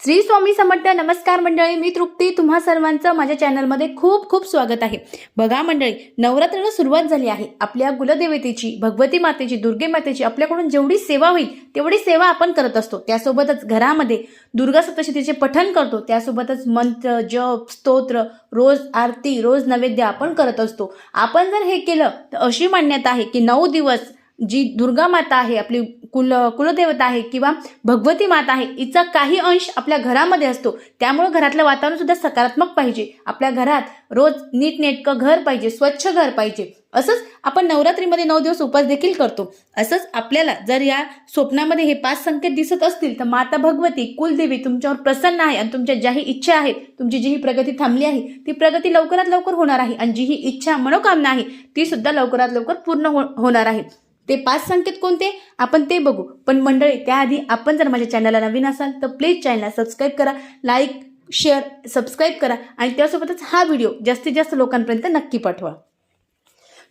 श्री स्वामी समर्थ नमस्कार मंडळी. मी तृप्ती. तुम्हा सर्वांचं माझ्या चॅनलमध्ये खूप खूप स्वागत आहे. बघा मंडळी नवरात्राला सुरुवात झाली आहे. आपल्या कुलदेवतेची भगवती मातेची दुर्गे मातेची आपल्याकडून जेवढी सेवा होईल तेवढी सेवा आपण करत असतो. त्यासोबतच घरामध्ये दुर्गा सप्तशतीचे पठण करतो. त्यासोबतच मंत्र जप स्तोत्र रोज आरती रोज नैवेद्य आपण करत असतो. आपण जर हे केलं तर अशी मान्यता आहे की नऊ दिवस जी दुर्गा माता आहे आपली कुल कुलदेवता आहे किंवा भगवती माता आहे हिचा काही अंश आपल्या घरामध्ये असतो. त्यामुळे घरातलं वातावरण सुद्धा सकारात्मक पाहिजे. आपल्या घरात रोज नीटनेटकं घर पाहिजे स्वच्छ घर पाहिजे. असंच आपण नवरात्रीमध्ये नऊ दिवस उपास देखील करतो. असंच आपल्याला जर या स्वप्नामध्ये हे पाच संकेत दिसत असतील तर माता भगवती कुलदेवी तुमच्यावर प्रसन्न आहे आणि तुमच्या ज्याही इच्छा आहेत तुमची जी ही प्रगती थांबली आहे ती प्रगती लवकरात लवकर होणार आहे. आणि जी ही इच्छा मनोकामना आहे ती सुद्धा लवकरात लवकर पूर्ण हो होणार आहे. ते पाच संकेत कोणते? आपण ते बघू. पण मंडळी त्याआधी आपण जर माझ्या चॅनलला नवीन असाल तर प्लीज चॅनलला सबस्क्राईब करा लाईक शेअर सबस्क्राईब करा आणि त्यासोबतच हा व्हिडिओ जास्तीत जास्त लोकांपर्यंत नक्की पाठवा.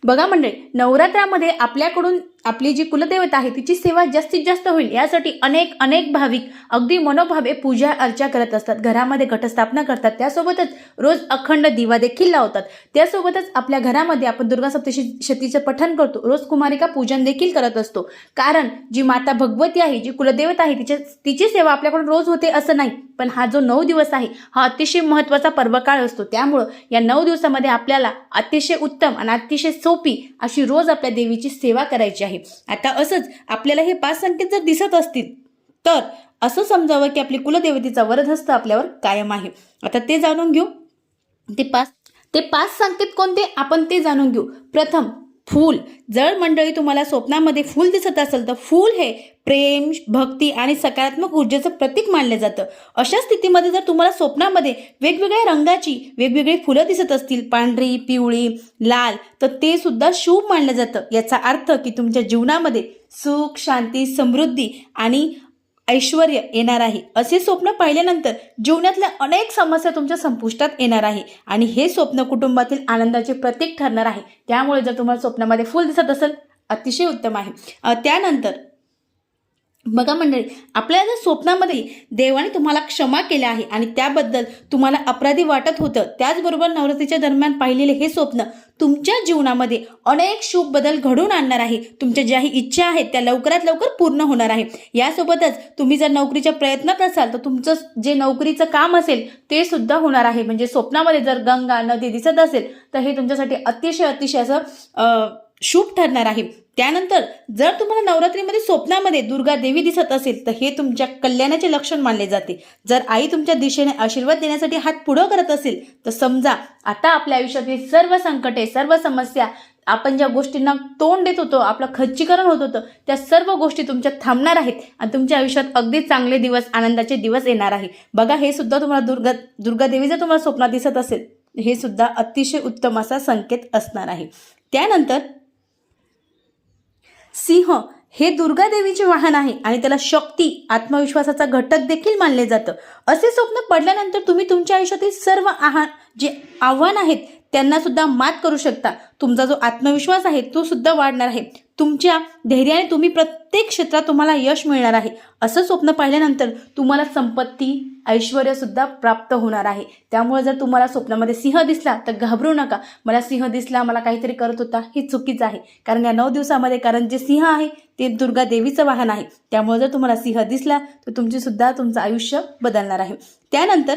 बघा म्हणजे नवरात्रामध्ये आपल्याकडून आपली जी कुलदेवता आहे तिची सेवा जास्तीत जास्त होईल. यासाठी अनेक अनेक भाविक अगदी मनोभावे पूजा अर्चा करत असतात. घरामध्ये घटस्थापना करतात. त्यासोबतच रोज अखंड दिवा देखील लावतात. त्यासोबतच आपल्या घरामध्ये आपण दुर्गा सप्तशी शतीचं पठण करतो. रोज कुमारिका पूजन देखील करत असतो. कारण जी माता भगवती आहे जी कुलदेवता आहे तिच्या तिची सेवा आपल्याकडून रोज होते असं नाही. पण हा जो नऊ दिवस आहे हा अतिशय महत्त्वाचा पर्वकाळ असतो. त्यामुळं या नऊ दिवसामध्ये आपल्याला अतिशय उत्तम आणि अतिशय सोपी अशी रोज आपल्या देवीची सेवा करायची आहे. आता असंच आपल्याला हे पाच संकेत जर दिसत असतील तर असं समजावं की आपली कुलदेवतेचा वरदहस्त आपल्यावर कायम आहे. आता ते जाणून घेऊ. ते पाच ते पाच संकेत कोणते? आपण ते जाणून घेऊ. प्रथम फूल. जर मंडळी तुम्हाला स्वप्नामध्ये फूल दिसत असेल तर फूल हे प्रेम भक्ती आणि सकारात्मक ऊर्जेचं प्रतीक मानलं जातं. अशा स्थितीमध्ये जर तुम्हाला स्वप्नामध्ये वेगवेगळ्या रंगाची वेगवेगळी फुलं दिसत असतील पांढरी पिवळी लाल तर ते सुद्धा शुभ मानलं जातं. याचा अर्थ की तुमच्या जीवनामध्ये सुख शांती समृद्धी आणि ऐश्वर येणार आहे. असे स्वप्न पाहिल्यानंतर जीवनातल्या अनेक समस्या तुमच्या संपुष्टात येणार आहे. आणि हे स्वप्न कुटुंबातील आनंदाचे प्रतीक ठरणार आहे. त्यामुळे जर तुम्हाला स्वप्नामध्ये फुल दिसत असेल अतिशय उत्तम आहे. त्यानंतर बघा मंडळी आपल्या जर स्वप्नामध्ये देवाने तुम्हाला क्षमा केल्या आहे आणि त्याबद्दल तुम्हाला अपराधी वाटत होतं त्याचबरोबर नवरात्रीच्या दरम्यान पाहिलेले हे स्वप्न तुमच्या जीवनामध्ये अनेक शुभ बदल घडून आणणार आहे. तुमच्या ज्याही इच्छा आहेत त्या लवकरात लवकर पूर्ण होणार आहे. यासोबतच तुम्ही जर नोकरीच्या प्रयत्नात असाल तर तुमचं जे नोकरीचं काम असेल ते सुद्धा होणार आहे. म्हणजे स्वप्नामध्ये जर गंगा नदी दिसत असेल तर हे तुमच्यासाठी अतिशय अतिशय असं शुभ ठरणार आहे. त्यानंतर जर तुम्हाला नवरात्रीमध्ये स्वप्नामध्ये दुर्गा देवी दिसत असेल तर हे तुमच्या कल्याणाचे लक्षण मानले जाते. जर आई तुमच्या दिशेने आशीर्वाद देण्यासाठी हात पुढं करत असेल तर समजा आता आपल्या आयुष्यातील सर्व संकटे सर्व समस्या आपण ज्या गोष्टींना तोंड देत होतो आपलं खच्चीकरण होत होतं त्या सर्व गोष्टी तुमच्या थांबणार आहेत आणि तुमच्या आयुष्यात अगदी चांगले दिवस आनंदाचे दिवस येणार आहे. बघा हे सुद्धा तुम्हाला दुर्गा दुर्गा देवी जर तुम्हाला स्वप्नात दिसत असेल हे सुद्धा अतिशय उत्तम असा संकेत असणार आहे. त्यानंतर सिंह हे दुर्गा देवीचे वाहन आहे आणि त्याला शक्ती आत्मविश्वासाचा घटक देखील मानले जातं. असे स्वप्न पडल्यानंतर तुम्ही तुमच्या आयुष्यातील सर्व आहार जे आव्हान आहेत त्यांना सुद्धा मात करू शकता. तुमचा जो आत्मविश्वास आहे तो सुद्धा वाढणार आहे. तुमच्या धैर्याने तुम्ही प्रत्येक क्षेत्रात तुम्हाला यश मिळणार आहे. असं स्वप्न पाहिल्यानंतर तुम्हाला संपत्ती ऐश्वर्यसुद्धा प्राप्त होणार आहे. त्यामुळे जर तुम्हाला स्वप्नामध्ये सिंह दिसला तर घाबरू नका. मला सिंह दिसला मला काहीतरी करत होता हे चुकीचं आहे. कारण या नऊ दिवसामध्ये कारण जे सिंह आहे ते दुर्गा देवीचं वाहन आहे. त्यामुळे जर तुम्हाला सिंह दिसला तर तुमचीसुद्धा तुमचं आयुष्य बदलणार आहे. त्यानंतर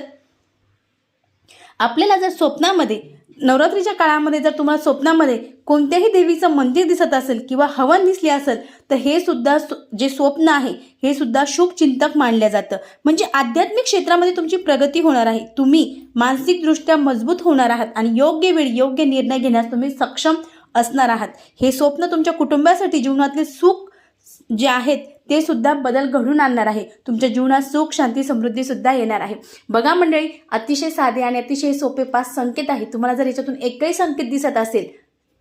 आपल्याला जर स्वप्नामध्ये नवरात्रीच्या काळामध्ये जर तुम्हाला स्वप्नामध्ये कोणत्याही देवीचं मंदिर दिसत असेल किंवा हवन दिसले असेल तर हे सुद्धा जे स्वप्न आहे हे सुद्धा शुभ चिंतक मानलं जातं. म्हणजे आध्यात्मिक क्षेत्रामध्ये तुमची प्रगती होणार आहे. तुम्ही मानसिकदृष्ट्या मजबूत होणार आहात आणि योग्य वेळी योग्य निर्णय घेण्यास तुम्ही सक्षम असणार आहात. हे स्वप्न तुमच्या कुटुंबासाठी जीवनातले सुख जे आहेत ते सुद्धा बदल घडून आणणार आहे. तुमच्या जीवनात सुख शांती समृद्धी सुद्धा येणार आहे. बघा मंडळी अतिशय साधे आणि अतिशय सोपे पाच संकेत आहेत. तुम्हाला जर याच्यातून एकही संकेत दिसत असेल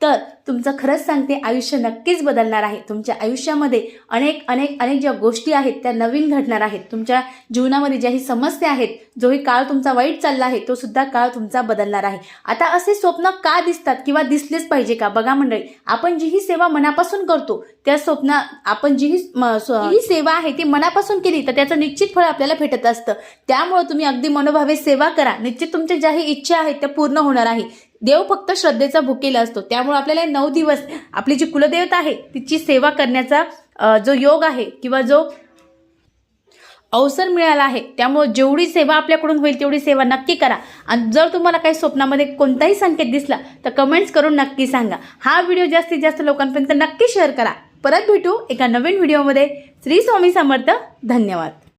तर तुमचं खरंच सांगते आयुष्य नक्कीच बदलणार आहे. तुमच्या आयुष्यामध्ये अनेक अनेक अनेक ज्या गोष्टी आहेत त्या नवीन घडणार आहेत. तुमच्या जीवनामध्ये ज्याही समस्या आहेत जोही काळ तुमचा वाईट चालला आहे तो सुद्धा काळ तुमचा बदलणार आहे. आता असे स्वप्न का दिसतात किंवा दिसलेच पाहिजे का? बघा मंडळी आपण जी ही सेवा मनापासून करतो त्या स्वप्न आपण जी ही सेवा आहे ती मनापासून केली तर त्याचं निश्चित फळ आपल्याला भेटत असतं. त्यामुळे तुम्ही अगदी मनोभावे सेवा करा. निश्चित तुमच्या ज्याही इच्छा आहेत त्या पूर्ण होणार आहे. देव फक्त श्रद्धेचा भुकेला असतो. त्यामुळे आपल्याला नऊ दिवस आपली जी कुलदेवता आहे तिची सेवा करण्याचा जो योग आहे किंवा जो अवसर मिळाला आहे त्यामुळे जेवढी सेवा आपल्याकडून होईल तेवढी सेवा नक्की करा. आणि जर तुम्हाला काही स्वप्नामध्ये कोणताही संकेत दिसला तर कमेंट्स करून नक्की सांगा. हा व्हिडिओ जास्तीत जास्त लोकांपर्यंत नक्की शेअर करा. परत भेटू एका नवीन व्हिडिओमध्ये. श्री स्वामी समर्थ. धन्यवाद.